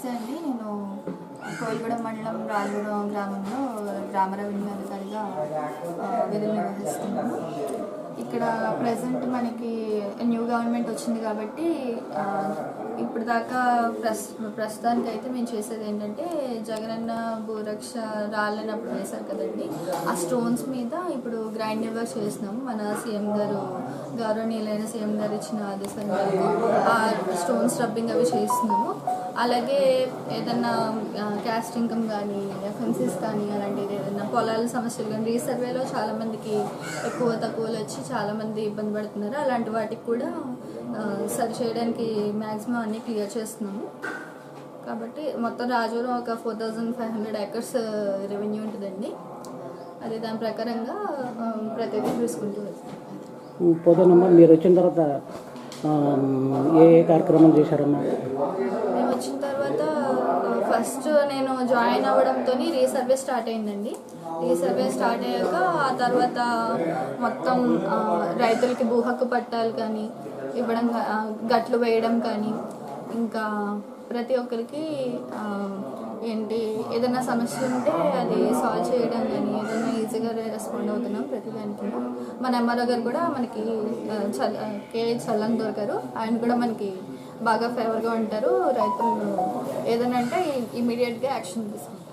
Okay అండి. నేను కోయిలగూడెం మండలం రాజగూడెం గ్రామంలో గ్రామ అధికారిగా విధులు నిర్వహిస్తున్నాను. ఇక్కడ ప్రజెంట్ మనకి న్యూ గవర్నమెంట్ వచ్చింది కాబట్టి ఇప్పుడు దాకా ప్రస్ ప్రస్తుతానికి అయితే మేము చేసేది ఏంటంటే జగనన్న భూరక్ష రాళ్ళనప్పుడు వేశారు కదండి. ఆ స్టోన్స్ మీద ఇప్పుడు గ్రైండ్ చేసినాము మన సీఎం గారు గౌరవనీయులైన సీఎం గారు ఇచ్చిన ఆదేశం మేరకు ఆ స్టోన్స్ రబ్బింగ్ అవి చేస్తున్నాము. అలాగే ఏదన్నా క్యాస్ట్ ఇన్కమ్ కానీ ఎఫెన్సీస్ కానీ అలాంటిది ఏదైనా పొలాల సమస్యలు కానీ రీసర్వేలో చాలామందికి ఎక్కువ తక్కువలు వచ్చి చాలామంది ఇబ్బంది పడుతున్నారు. అలాంటి వాటికి కూడా సరి చేయడానికి మ్యాక్సిమం అన్నీ క్లియర్ చేస్తున్నాము. కాబట్టి మొత్తం రాజవరం ఒక four thousand five hundred acres revenue ఉంటుందండి. అది దాని ప్రకారంగా ప్రతిదీ చూసుకుంటూ వెళ్తాం. పోతానమ్మా మీరు వచ్చిన తర్వాత ఏ ఏ చేశారమ్మా? ఫస్ట్ నేను జాయిన్ అవ్వడంతో రీసర్వే స్టార్ట్ అయిందండి. రీసర్వే స్టార్ట్ అయ్యాక ఆ తర్వాత మొత్తం రైతులకి భూ హక్కు పట్టాలు కానీ ఇవ్వడం గట్లు వేయడం కానీ ఇంకా ప్రతి ఒక్కరికి ఏంటి ఏదైనా సమస్య ఉంటే అది సాల్వ్ చేయడం కానీ ఏదైనా ఈజీగా రెస్పాండ్ అవుతున్నాం ప్రతి దానికి. మన ఎంఆర్ఓ గారు కూడా మనకి చల్ కే చల్లని దొరకరు ఆయన కూడా మనకి బాగా ఫేవర్గా ఉంటారు. రైతులు ఏదైనా అంటే ఇమీడియట్గా యాక్షన్ తీసుకుంటారు